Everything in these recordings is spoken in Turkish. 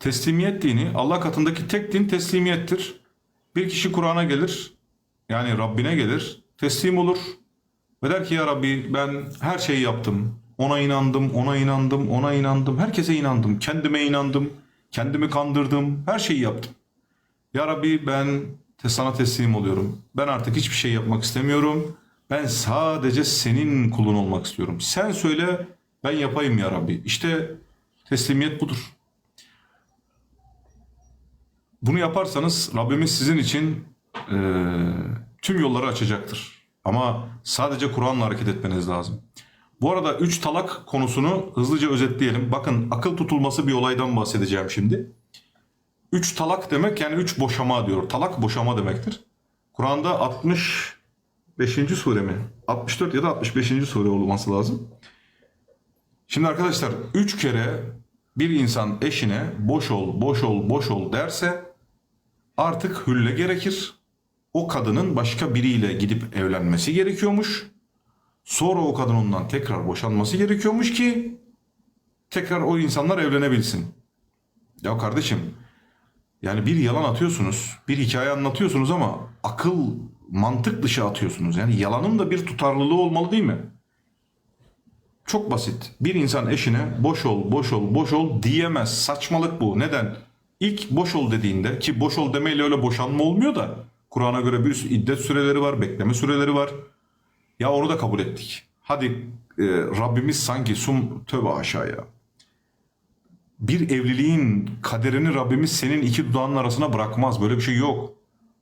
Teslimiyet dini Allah katındaki tek din teslimiyettir. Bir kişi Kur'an'a gelir, yani Rabbine gelir, teslim olur ve der ki ya Rabbi ben her şeyi yaptım. Ona inandım, ona inandım, ona inandım, herkese inandım, kendime inandım, kendimi kandırdım, her şeyi yaptım. Ya Rabbi ben sana teslim oluyorum. Ben artık hiçbir şey yapmak istemiyorum. Ben sadece senin kulun olmak istiyorum. Sen söyle ben yapayım ya Rabbi. İşte teslimiyet budur. Bunu yaparsanız Rabbimiz sizin için eee, tüm yolları açacaktır. Ama sadece Kur'an'la hareket etmeniz lazım. Bu arada üç talak konusunu hızlıca özetleyelim. Bakın akıl tutulması bir olaydan bahsedeceğim şimdi. Üç talak demek yani üç boşama diyor. Talak boşama demektir. Kur'an'da 65. sure mi? 64 ya da 65. sure olması lazım. Şimdi arkadaşlar üç kere bir insan eşine boş ol, boş ol, boş ol derse artık hülle gerekir. O kadının başka biriyle gidip evlenmesi gerekiyormuş. Sonra o kadın ondan tekrar boşanması gerekiyormuş ki tekrar o insanlar evlenebilsin. Ya kardeşim yani bir yalan atıyorsunuz, bir hikaye anlatıyorsunuz ama akıl, mantık dışı atıyorsunuz. Yani yalanın da bir tutarlılığı olmalı değil mi? Çok basit. Bir insan eşine boş ol, boş ol, boş ol diyemez. Saçmalık bu. Neden? İlk boş ol dediğinde ki boş ol demeyle öyle boşanma olmuyor da Kur'an'a göre bir iddet süreleri var, bekleme süreleri var. Ya onu da kabul ettik. Hadi e, Rabbimiz sanki sum tövbe aşağıya. Bir evliliğin kaderini Rabbimiz senin iki dudağının arasına bırakmaz. Böyle bir şey yok.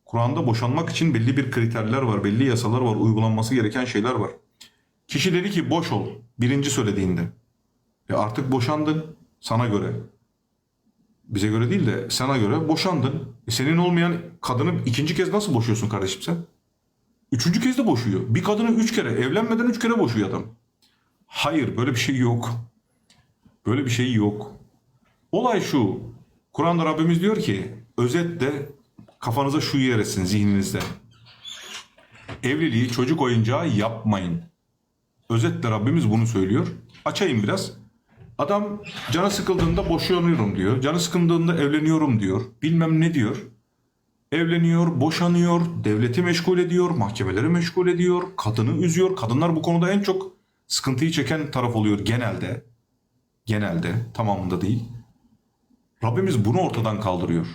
Kur'an'da boşanmak için belli bir kriterler var, belli yasalar var, uygulanması gereken şeyler var. Kişi dedi ki boş ol birinci söylediğinde. E artık boşandın sana göre. Bize göre değil de sana göre boşandın. E senin olmayan kadını ikinci kez nasıl boşuyorsun kardeşim sen? Üçüncü kez de boşuyor. Bir kadını üç kere evlenmeden üç kere boşuyor adam. Hayır böyle bir şey yok. Böyle bir şey yok. Olay şu. Kur'an'da Rabbimiz diyor ki özetle kafanıza şu yer etsin zihninizde. Evliliği çocuk oyuncağı yapmayın. Özetle Rabbimiz bunu söylüyor. Açayım biraz. Adam canı sıkıldığında boşanıyorum diyor. Canı sıkıldığında evleniyorum diyor. Bilmem ne diyor. Evleniyor, boşanıyor, devleti meşgul ediyor, mahkemeleri meşgul ediyor, kadını üzüyor. Kadınlar bu konuda en çok sıkıntıyı çeken taraf oluyor genelde. Genelde, tamamında değil. Rabbimiz bunu ortadan kaldırıyor.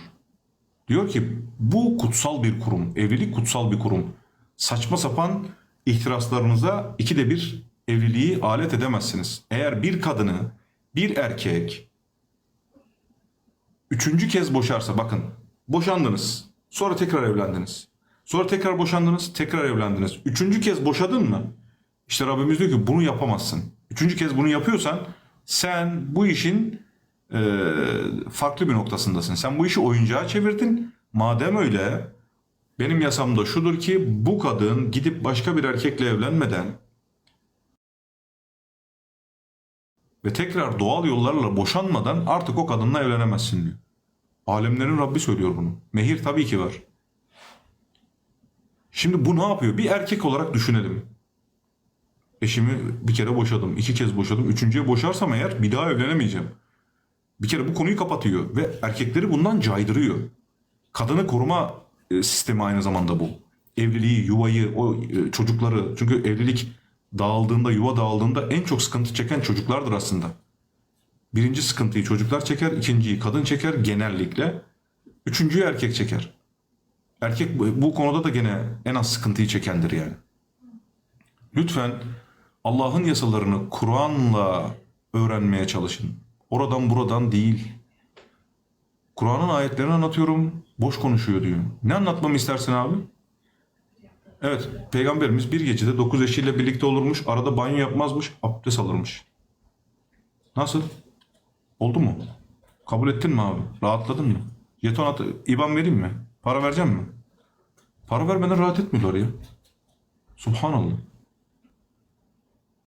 Diyor ki bu kutsal bir kurum, evlilik kutsal bir kurum. Saçma sapan ihtiraslarınıza ikide bir evliliği alet edemezsiniz. Eğer bir kadını, bir erkek üçüncü kez boşarsa bakın boşandınız. Sonra tekrar evlendiniz. Sonra tekrar boşandınız, tekrar evlendiniz. Üçüncü kez boşadın mı? İşte Rabbimiz diyor ki bunu yapamazsın. Üçüncü kez bunu yapıyorsan sen bu işin e, farklı bir noktasındasın. Sen bu işi oyuncağa çevirdin. Madem öyle benim yasamda şudur ki bu kadın gidip başka bir erkekle evlenmeden ve tekrar doğal yollarla boşanmadan artık o kadınla evlenemezsin diyor. Alemlerin Rabbi söylüyor bunu. Mehir tabii ki var. Şimdi bu ne yapıyor? Bir erkek olarak düşünelim. Eşimi bir kere boşadım, iki kez boşadım. Üçüncüye boşarsam eğer bir daha evlenemeyeceğim. Bir kere bu konuyu kapatıyor ve erkekleri bundan caydırıyor. Kadını koruma e, sistemi aynı zamanda bu. Evliliği, yuvayı, o e, çocukları. Çünkü evlilik dağıldığında, yuva dağıldığında en çok sıkıntı çeken çocuklardır aslında. Birinci sıkıntıyı çocuklar çeker, ikinciyi kadın çeker genellikle. Üçüncüyü erkek çeker. Erkek bu, konuda da gene en az sıkıntıyı çekendir yani. Lütfen Allah'ın yasalarını Kur'an'la öğrenmeye çalışın. Oradan buradan değil. Kur'an'ın ayetlerini anlatıyorum. Boş konuşuyor diyor. Ne anlatmamı istersin abi? Evet, peygamberimiz bir gecede dokuz eşiyle birlikte olurmuş. Arada banyo yapmazmış, abdest alırmış. Nasıl? Oldu mu? Kabul ettin mi abi? Rahatladın mı? Jeton at, IBAN vereyim mi? Para vereceğim mi? Para vermeden rahat etmiyorlar ya. Subhanallah.